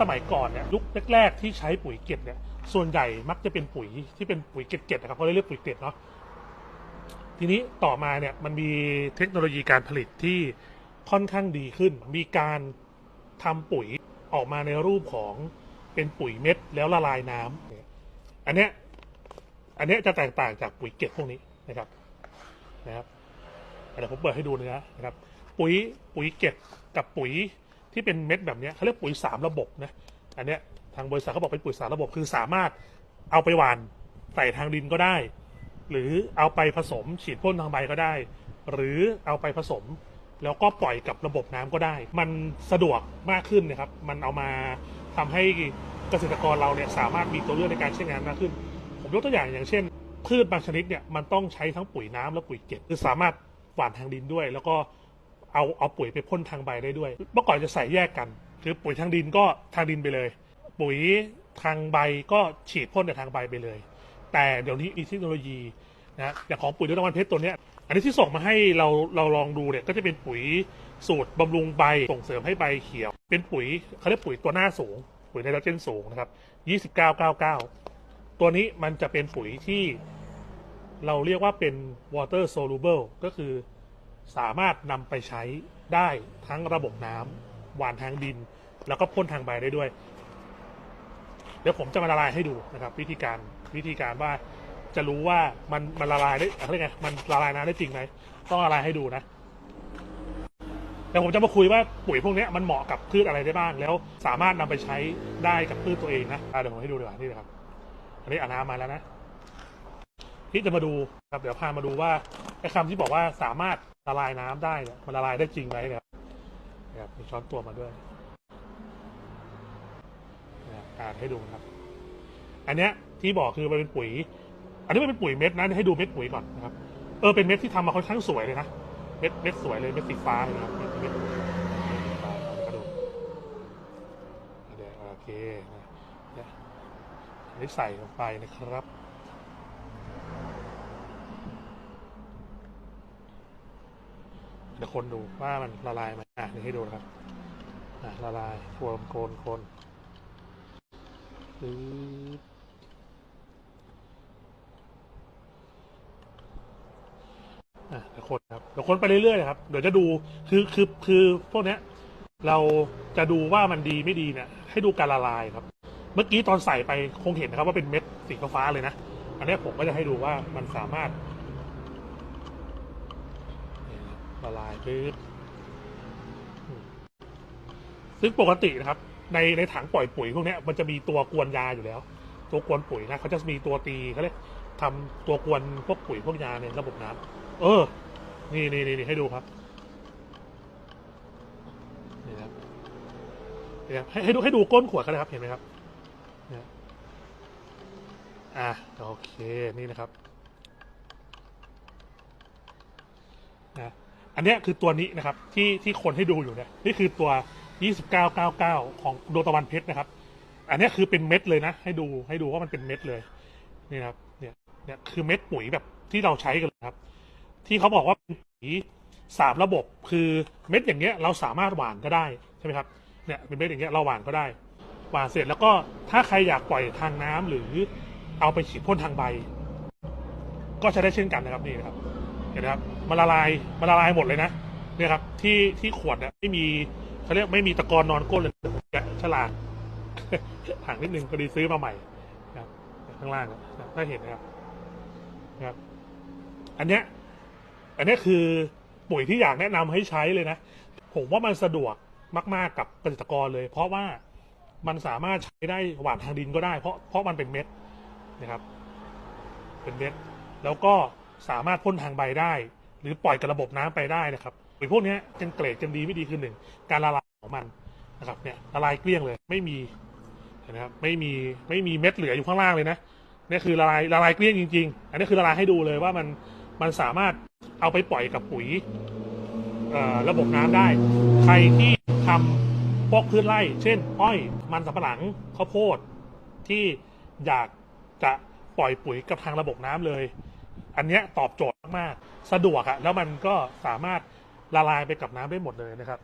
สมัยก่อนเนี่ยยุคแรกๆที่ใช้ปุ๋ยเกล็ดเนี่ย ส่วนใหญ่มักจะเป็นปุ๋ยที่เป็นปุ๋ยเกล็ดๆนะครับเขาเรียกปุ๋ยเกล็ดเนาะทีนี้ต่อมาเนี่ยมันมีเทคโนโลยีการผลิตที่ค่อนข้างดีขึ้น มีการทำปุ๋ยออกมาในรูปของเป็นปุ๋ยเม็ดแล้วละลายน้ำอันเนี้ยอันเนี้ยจะแตกต่างจากปุ๋ยเกล็ดพวกนี้นะครับนะครับเดี๋ยวผมเปิดให้ดูเนื้อนะครับ ปุ๋ยปุ๋ยเกล็ดกับปุ๋ย ที่เป็นเม็ดแบบนี้เขาเรียกปุ๋ยสามระบบนะอันเนี้ยทางบริษัทเขาบอกเป็นปุ๋ยสามระบบคือสามารถเอาไปหว่านใส่ทางดินก็ได้ หรือเอาไปผสมฉีดพ่นทางใบก็ได้ หรือเอาไปผสมแล้วก็ปล่อยกับระบบน้ำก็ได้ มันสะดวกมากขึ้นนะครับ มันเอามาทำให้เกษตรกรเราเนี่ยสามารถมีตัวเลือกในการใช้งานมากขึ้น ผมยกตัวอย่างอย่างเช่น พืชบางชนิดเนี่ยมันต้องใช้ทั้งปุ๋ยน้ำและปุ๋ยเก็บคือสามารถหว่านทางดินด้วย แล้วก็ เอาเอาปุ๋ยไปพ่นทางใบได้ด้วย เมื่อก่อนจะใส่แยกกัน คือปุ๋ยทางดินก็ทางดินไปเลย ปุ๋ยทางใบก็ฉีดพ่นแต่ทางใบไปเลย แต่เดี๋ยวนี้มีเทคโนโลยีนะอย่างของปุ๋ยทดน้ำมันเพชรตัวเนี้ยอันนี้ที่ส่งมาให้เราเราลองดูเนี่ยก็จะเป็นปุ๋ยสูตรบำรุงใบส่งเสริมให้ใบเขียว เป็นปุ๋ยเขาเรียกปุ๋ยตัวหน้าสูง ปุ๋ยไนโตรเจนสูงนะครับ 2999 ตัวนี้มันจะเป็นปุ๋ยที่เราเรียกว่าเป็น water soluble ก็คือ สามารถนำไปใช้ได้ทั้งระบบน้ำหวานทางดิน แล้วก็พ่นทางใบได้ด้วย เดี๋ยวผมจะมาละลายให้ดูนะครับ วิธีการวิธีการว่าจะรู้ว่ามันมันละลายได้อะไรกไงมันละลายน้ำได้จริงไหมต้องละลายให้ดูนะเดี๋ยวผมจะมาคุยว่าปุ๋ยพวกนี้มันเหมาะกับพืชอะไรได้บ้าง แล้วสามารถนำไปใช้ได้กับพืชตัวเองนะอะเดี๋ยวผมให้ดูดีกว่านี่นะครับ อันนี้อาน้ำมาแล้วนะที่จะมาดูครับ เดี๋ยวพามาดูว่าไอ้คำที่บอกว่าสามารถ ละลายน้ำได้เนี่ยมันละลายได้จริงไหมเนะครับนะครับมีช้อนตัวมาด้วยนะครับอ่านให้ดูนะครับ อันเนี้ยที่บอกคือมันเป็นปุ๋ย อันนี้มันเป็นปุ๋ยเม็ดนะให้ดูเม็ดปุ๋ยก่อนนะครับเออเป็นเม็ดที่ทำมาค่อนข้างสวยเลยนะเม็ดเม็ดสวยเลยเม็ดสีฟ้าเลยนะครับเม็ดเม็ดสีฟ้าเอากระดูโอเคนะเนี่ยอันนี้ใส่ลงไปนะครับ เดี๋ยว คนดูว่ามันละลายไหมอะเดี๋ยวให้ดูนะครับอะละลายโคนโคนโคนปึ๊บอะเดี๋ยวคนครับเดี๋ยวคนไปเรื่อยๆนะครับเดี๋ยวจะดูคือคือคือพวกเนี้ย เราจะดูว่ามันดีไม่ดีเนี่ย ให้ดูการละลายครับ เมื่อกี้ตอนใส่ไปคงเห็นนะครับ ว่าเป็นเม็ดสีฟ้าเลยนะ อันนี้ผมก็จะให้ดูว่ามันสามารถนี่นะ ละลายปึ๊บอืมซึ่งปกตินะครับ ในในถังปล่อยปุ๋ยพวกนี้มันจะมีตัวกวนยาอยู่แล้ว ตัวกวนปุ๋ยนะเขาจะมีตัวตีเขาเรียกทำตัวกวนพวกปุ๋ยพวกยาในระบบน้ำเออ นี่นี่นี่ให้ดูครับนี่ครับนี่ครับให้ให้ดูให้ดูก้นขวดกันนะครับเห็นไหมครับนี่ยอะโอเคนี่นะครับนะ อันนี้คือตัวนี้นะครับที่ที่คนให้ดูอยู่เนี่ยนี่คือตัว 2999 ของดวงตะวันเพชรนะครับ อันนี้คือเป็นเม็ดเลยนะ ให้ดูให้ดูว่ามันเป็นเม็ดเลยนี่นะครับเนี่ยเนี่ยคือเม็ดปุ๋ยแบบที่เราใช้กันเลยครับ ที่เขาบอกว่าเป็นปุ๋ยสามระบบคือเม็ดอย่างเงี้ยเราสามารถหว่านก็ได้ใช่ไหมครับเนี่ยเป็นเม็ดอย่างเงี้ยเราหว่านก็ได้ หว่านเสร็จแล้วก็ถ้าใครอยากปล่อยทางน้ำหรือเอาไปฉีดพ่นทางใบ ก็ใช้ได้เช่นกันนะครับนี่นะครับ เห็นไหมครับมันละลายมันละลายหมดเลยนะเนี่ยครับ ที่ที่ขวดเนี่ยไม่มีเขาเรียกไม่มีตะกอนนอนก้นเลยแกฉลากถังนิดนึงพอดีซื้อมาใหม่นะครับข้างล่างนะถ้าเห็นนะครับนะครับ อันเนี้ยอันเนี้ยคือปุ๋ยที่อยากแนะนำให้ใช้เลยนะ ผมว่ามันสะดวกมาก ๆ กับเกษตรกรเลย เพราะว่ามันสามารถใช้ได้หว่านทางดินก็ได้ เพราะเพราะมันเป็นเม็ดนะครับ เป็นเม็ด แล้วก็ สามารถพ่นทางใบได้ หรือปล่อยกับระบบน้ำไปได้นะครับปุ๋ยพวกนี้ยกันเกรดกันดีไม่ดีคือหนึ่งการละลายของมันนะครับเนี่ยละลายเกลี้ยงเลยไม่มีนะครับไม่มีไม่มีเม็ดเหลืออยู่ข้างล่างเลยนะนี่คือละลายละลายเกลี้ยงจริง ๆ อันนี้คือละลายให้ดูเลยว่ามันมันสามารถเอาไปปล่อยกับปุ๋ยระบบน้ำได้ ใครที่ทำพวกพืชไร่ เช่น อ้อยมันสำปะหลังข้าวโพดที่อยากจะปล่อยปุ๋ยกับทางระบบน้ำเลย อันเนี้ยตอบโจทย์มากๆสะดวกอะแล้วมันก็สามารถละลายไปกับน้ำได้หมดเลยนะครับ